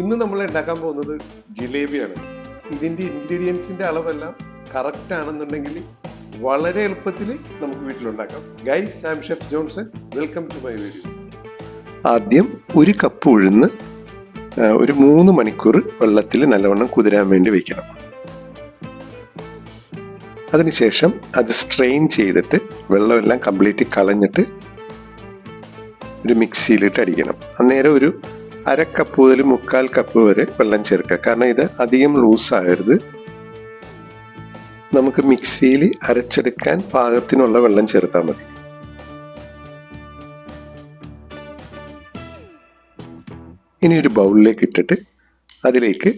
ഇന്ന് നമ്മൾ ഉണ്ടാക്കാൻ പോകുന്നത് ജിലേബിയാണ്. ഇതിന്റെ ഇൻഗ്രീഡിയൻസിന്റെ അളവെല്ലാം കറക്റ്റ് ആണെന്നുണ്ടെങ്കിൽ വളരെ എളുപ്പത്തിൽ നമുക്ക് വീട്ടിലുണ്ടാക്കാം. Guys Sam chef Johnson welcome to my video ആദ്യം ഒരു കപ്പ് ഉഴുന്ന് ഒരു മൂന്ന് മണിക്കൂർ വെള്ളത്തിൽ നല്ലവണ്ണം കുതിരാൻ വേണ്ടി വെക്കണം. അതിനുശേഷം അത് സ്ട്രെയിൻ ചെയ്തിട്ട് വെള്ളമെല്ലാം കംപ്ലീറ്റ് കളഞ്ഞിട്ട് ഒരു മിക്സിയിലിട്ട് അടിക്കണം. അന്നേരം ഒരു അര കപ്പ് മുതൽ മുക്കാൽ കപ്പ് വരെ വെള്ളം ചേർക്കുക. കാരണം ഇത് അധികം ലൂസ് ആയരുത് നമുക്ക് മിക്സിയിൽ അരച്ചെടുക്കാൻ പാകത്തിനുള്ള വെള്ളം ചേർത്താൽ മതി. ഇനി ഒരു ബൗളിലേക്ക് ഇട്ടിട്ട് അതിലേക്ക്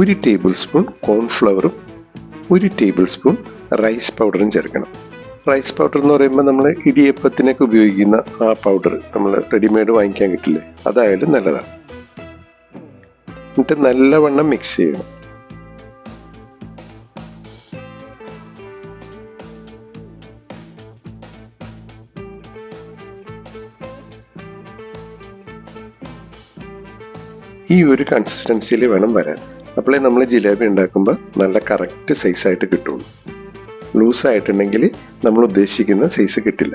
ഒരു ടേബിൾ സ്പൂൺ കോൺഫ്ലവറും ഒരു ടേബിൾ സ്പൂൺ റൈസ് പൗഡറും ചേർക്കണം. റൈസ് പൗഡർ എന്ന് പറയുമ്പോൾ നമ്മൾ ഇടിയപ്പത്തിനൊക്കെ ഉപയോഗിക്കുന്ന ആ പൗഡർ നമ്മൾ റെഡിമെയ്ഡ് വാങ്ങിക്കാൻ കിട്ടില്ലേ? അതായാലും നല്ലതാണ്. എന്നിട്ട് നല്ലവണ്ണം മിക്സ് ചെയ്യണം. ഈ ഒരു കൺസിസ്റ്റൻസിയിൽ വേണം വരാൻ. അപ്പോഴേ നമ്മൾ ജിലേബി ഉണ്ടാക്കുമ്പോൾ നല്ല കറക്റ്റ് സൈസായിട്ട് കിട്ടുള്ളൂ. ലൂസായിട്ടുണ്ടെങ്കിൽ നമ്മൾ ഉദ്ദേശിക്കുന്ന സൈസ് കിട്ടില്ല.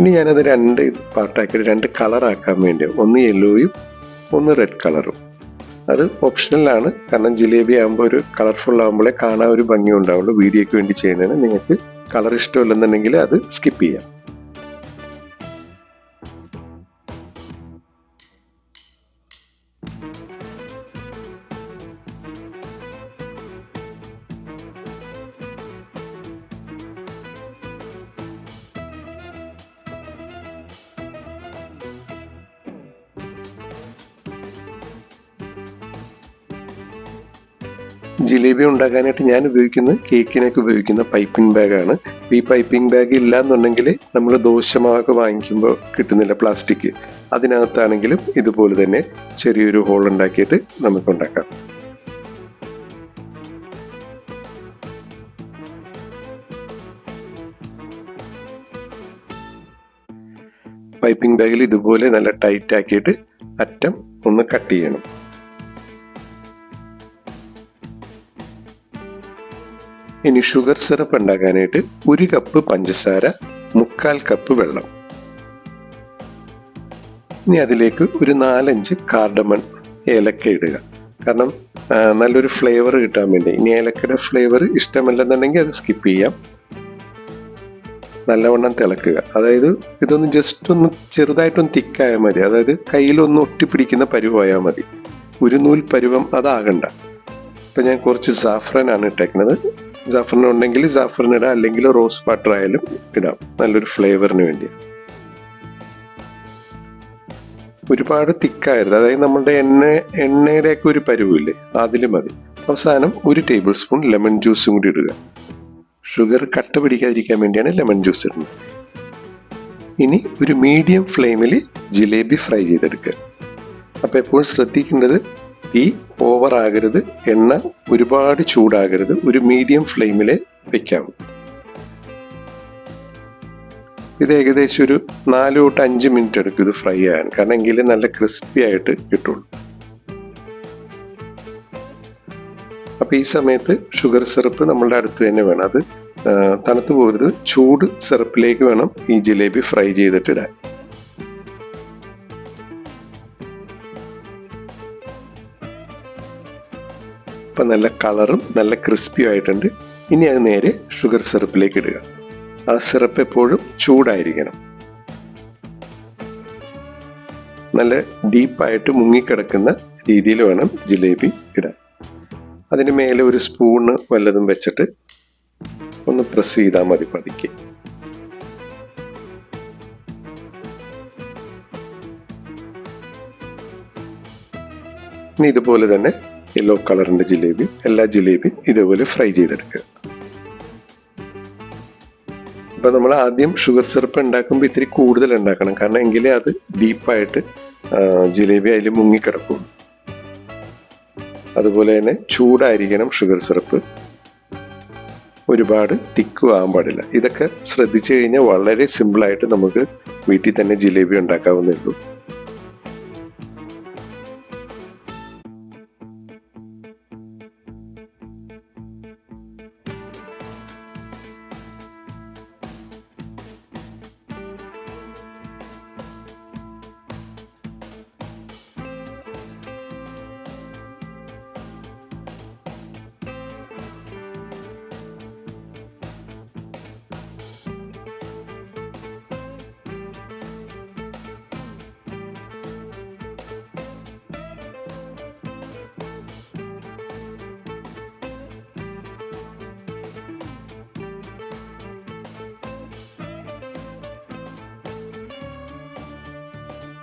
ഇനി ഞാനത് രണ്ട് പാർട്ടാക്കിയിട്ട് രണ്ട് കളറാക്കാൻ വേണ്ടി ഒന്ന് യെല്ലോയും ഒന്ന് റെഡ് കളറും അത് ഓപ്ഷണലാണ് കാരണം ജിലേബി ആകുമ്പോൾ ഒരു കളർഫുൾ ആകുമ്പോഴേ കാണാൻ ഒരു ഭംഗി ഉണ്ടാവുള്ളൂ വീഡിയോയ്ക്ക് വേണ്ടി ചെയ്യുന്നതിന് നിങ്ങൾക്ക് കളർ ഇഷ്ടമില്ലെന്നുണ്ടെങ്കിൽ അത് സ്കിപ്പ് ചെയ്യാം. ജിലേബി ഉണ്ടാക്കാനായിട്ട് ഞാൻ ഉപയോഗിക്കുന്നത് കേക്കിനൊക്കെ ഉപയോഗിക്കുന്ന പൈപ്പിംഗ് ബാഗാണ്. ഈ പൈപ്പിംഗ് ബാഗ് ഇല്ല എന്നുണ്ടെങ്കിൽ നമ്മൾ ദോശമാവൊക്കെ വാങ്ങിക്കുമ്പോൾ കിട്ടുന്നില്ല പ്ലാസ്റ്റിക് അതിനകത്താണെങ്കിലും ഇതുപോലെ തന്നെ ചെറിയൊരു ഹോൾ ഉണ്ടാക്കിയിട്ട് നമുക്ക് ഉണ്ടാക്കാം. പൈപ്പിംഗ് ബാഗിൽ ഇതുപോലെ നല്ല ടൈറ്റ് ആക്കിയിട്ട് അറ്റം ഒന്ന് കട്ട് ചെയ്യണം. ഇനി ഷുഗർ സിറപ്പ് ഉണ്ടാക്കാനായിട്ട് ഒരു കപ്പ് പഞ്ചസാര മുക്കാൽ കപ്പ് വെള്ളം. ഇനി അതിലേക്ക് ഒരു നാലഞ്ച് കാർഡമൺ ഏലക്ക ഇടുക. കാരണം നല്ലൊരു ഫ്ലേവർ കിട്ടാൻ വേണ്ടി. ഇനി ഏലക്കയുടെ ഫ്ലേവർ ഇഷ്ടമല്ലെന്നുണ്ടെങ്കിൽ അത് സ്കിപ്പ് ചെയ്യാം. നല്ലവണ്ണം തിളക്കുക. അതായത് ഇതൊന്ന് ജസ്റ്റ് ഒന്ന് ചെറുതായിട്ടൊന്ന് തിക്കായാൽ മതി. അതായത് കയ്യിലൊന്ന് ഒട്ടിപ്പിടിക്കുന്ന പരുവായാൽ മതി. ഒരു നൂൽ പരുവം അതാകണ്ട. ഇപ്പം ഞാൻ കുറച്ച് സാഫ്രനാണ് ഇട്ടേക്കുന്നത്. സാഫ്രൻ ഉണ്ടെങ്കിൽ ജാഫറിന് ഇടാം അല്ലെങ്കിൽ റോസ് വാട്ടർ ആയാലും ഇടാം. നല്ലൊരു ഫ്ലേവറിന് വേണ്ടി ഒരുപാട് തിക്കായിരുന്നു. അതായത് നമ്മളുടെ എണ്ണ എണ്ണയുടെയൊക്കെ ഒരു പരുവില്ലേ? അതിൽ മതി. അവസാനം ഒരു ടേബിൾ സ്പൂൺ ലെമൺ ജ്യൂസും കൂടി ഇടുക. ഷുഗർ കട്ട പിടിക്കാതിരിക്കാൻ വേണ്ടിയാണ് ലെമൺ ജ്യൂസ് ഇടുന്നത്. ഇനി ഒരു മീഡിയം ഫ്ലെയിമിൽ ജിലേബി ഫ്രൈ ചെയ്തെടുക്കുക. അപ്പോൾ എപ്പോഴും ശ്രദ്ധിക്കേണ്ടത് തീ ഓവർ ആകരുത് എണ്ണ ഒരുപാട് ചൂടാകരുത് ഒരു മീഡിയം ഫ്ലെയിമിൽ വെക്കാവൂ ഇത് ഏകദേശം ഒരു നാല് തൊട്ട് അഞ്ച് മിനിറ്റ് എടുക്കും ഇത് ഫ്രൈ ആകാൻ. കാരണം എങ്കിൽ നല്ല ക്രിസ്പി ആയിട്ട് കിട്ടുള്ളൂ. അപ്പൊ ഈ സമയത്ത് ഷുഗർ സിറപ്പ് നമ്മളുടെ അടുത്ത് തന്നെ വേണം. അത് തണുത്തു പോകരുത്. ചൂട് സിറപ്പിലേക്ക് വേണം ഈ ജിലേബി ഫ്രൈ ചെയ്തിട്ട് ഇപ്പൊ നല്ല കളറും നല്ല ക്രിസ്പിയും ആയിട്ടുണ്ട്. ഇനി അത് നേരെ ഷുഗർ സിറപ്പിലേക്ക് ഇടുക. ആ സിറപ്പ് എപ്പോഴും ചൂടായിരിക്കണം. നല്ല ഡീപ്പായിട്ട് മുങ്ങിക്കിടക്കുന്ന രീതിയിൽ വേണം ജിലേബി ഇടാൻ. അതിന് മേലെ ഒരു സ്പൂണ് വല്ലതും വെച്ചിട്ട് ഒന്ന് പ്രസ് ചെയ്താൽ മതി പതുക്കെ. ഇനി ഇതുപോലെ തന്നെ യെല്ലോ കളറിന്റെ ജിലേബി എല്ലാ ജിലേബിയും ഇതേപോലെ ഫ്രൈ ചെയ്തെടുക്കുക. ഇപ്പൊ നമ്മൾ ആദ്യം ഷുഗർ സിറപ്പ് ഉണ്ടാക്കുമ്പോൾ ഇത്തിരി കൂടുതൽ ഉണ്ടാക്കണം. കാരണം എങ്കിലേ അത് ഡീപ്പായിട്ട് ജിലേബി അതിൽ മുങ്ങിക്കിടക്കും. അതുപോലെ തന്നെ ചൂടായിരിക്കണം ഷുഗർ സിറപ്പ്. ഒരുപാട് തിക്കും ആകാൻ പാടില്ല. ഇതൊക്കെ ശ്രദ്ധിച്ചു കഴിഞ്ഞാൽ വളരെ സിമ്പിളായിട്ട് നമുക്ക് വീട്ടിൽ തന്നെ ജിലേബി ഉണ്ടാക്കാവുന്നേ ഉള്ളൂ.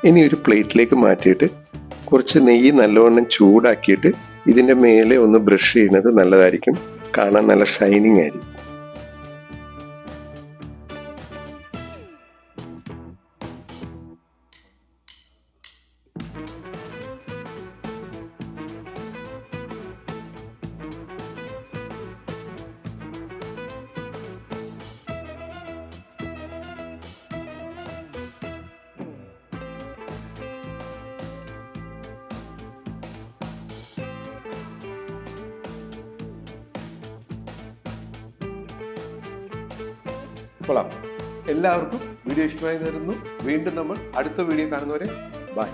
ഇനി ഒരു പ്ലേറ്റിലേക്ക് മാറ്റിയിട്ട് കുറച്ച് നെയ്യ് നല്ലവണ്ണം ചൂടാക്കിയിട്ട് ഇതിന്റെ മേലെ ഒന്ന് ബ്രഷ് ചെയ്യുന്നത് നല്ലതായിരിക്കും. കാണാൻ നല്ല ഷൈനിങ് ആയിരിക്കും. കൊള്ളാം. എല്ലാവർക്കും വീഡിയോ ഇഷ്ടമായി തരുന്നു. വീണ്ടും നമ്മൾ അടുത്ത വീഡിയോ കാണുന്നവരെ ബൈ.